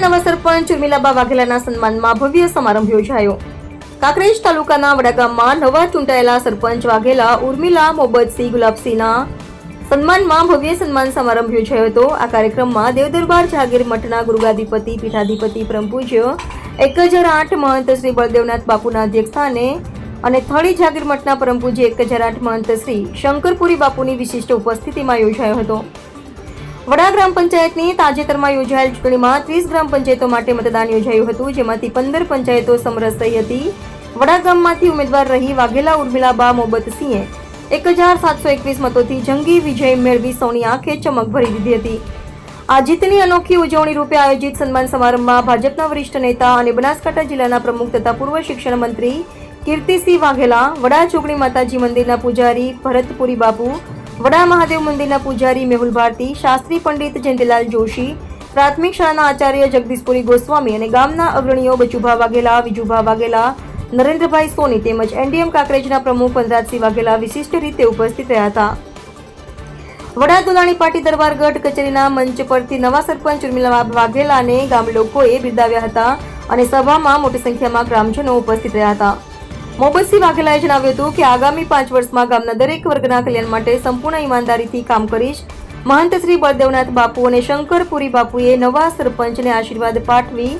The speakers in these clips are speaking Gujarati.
નવા સરપંચ ઉર્મિલાબા વાઘેલાના સન્માનમાં ભવ્ય સમારંભ યોજાયો. કાંકરેજ તાલુકાના વડાગામમાં નવા ચૂંટાયેલા સરપંચ વાઘેલા ઉર્મિલા મોબતસિંહ ગુલાબસિંહના સન્માનમાં ભવ્ય સન્માન સમારંભ યોજાયો હતો. આ કાર્યક્રમમાં દેવદરબાર જાગીર મઠના ગુરુગાધિપતિ પીઠાધિપતિ, પરમ એક હજાર આઠ મહંત શ્રી બળદેવનાથ બાપુના અધ્યક્ષસ્થાને અને થળી જાગીર મઠના પરમ પૂજ્ય એક હજાર આઠ મહંત શ્રી શંકરપુરી બાપુની વિશિષ્ટ ઉપસ્થિતિમાં યોજાયો હતો. વડા ગ્રામ પંચાયતની તાજેતરમાં યોજાયેલ ચૂંટણીમાં ત્રીસ ગ્રામ પંચાયતો માટે મતદાન યોજાયું હતું, જેમાંથી પંદર પંચાયતો સમરસ થઈ હતી. વડા ગામમાંથી ઉમેદવાર રહી વાઘેલા ઉર્મિલાબા મોબતસિંહે એક હજાર સાતસો એકવીસ મતોથી જંગી વિજય મેળવી સૌની આંખે ચમક ભરી દીધી હતી. આ જીતની અનોખી ઉજવણી રૂપે આયોજિત સન્માન સમારંભમાં ભાજપના વરિષ્ઠ નેતા અને બનાસકાંઠા જિલ્લાના પ્રમુખ તથા પૂર્વ શિક્ષણ મંત્રી કીર્તિસિંહ વાઘેલા, વડા ચોકડી માતાજી મંદિરના પૂજારી ભરતપુરી બાપુ વડા મહાદેવ મંદિરના પૂજારી મેહુલ ભારતી, શાસ્ત્રી પંડિત જયંતિલાલ જોશી, પ્રાથમિક શાળાના આચાર્ય જગદીશપુરી ગોસ્વામી અને ગામના અગ્રણીઓ બચુભા વાઘેલા, વિજુભા વાઘેલા, નરેન્દ્રભાઈ સોની તેમજ એનડીએમ કાંકરેજના પ્રમુખ વનરાજસિંહ વાઘેલા વિશિષ્ટ રીતે ઉપસ્થિત રહ્યા હતા. વડા દોલાણી પાટી દરબારગઢ કચેરીના મંચ પરથી નવા સરપંચ ઉર્મિલા વાઘેલાને ગામ લોકોએ બિરદાવ્યા હતા અને સભામાં મોટી સંખ્યામાં ગ્રામજનો ઉપસ્થિત રહ્યા હતા. મોહબ્બતસિંહ વાઘેલાએ જણાવ્યું હતું કે આગામી પાંચ વર્ષમાં ગામના દરેક વર્ગના કલ્યાણ માટે સંપૂર્ણ ઈમાનદારીથી કામ કરીશ. મહંત શ્રી બળદેવનાથ બાપુ અને શંકરપુરી બાપુએ નવા સરપંચને આશીર્વાદ પાઠવી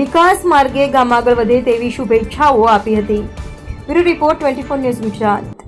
વિકાસ માર્ગે ગામ આગળ વધે તેવી શુભેચ્છાઓ આપી હતી. Bureau report twenty news Gujarat.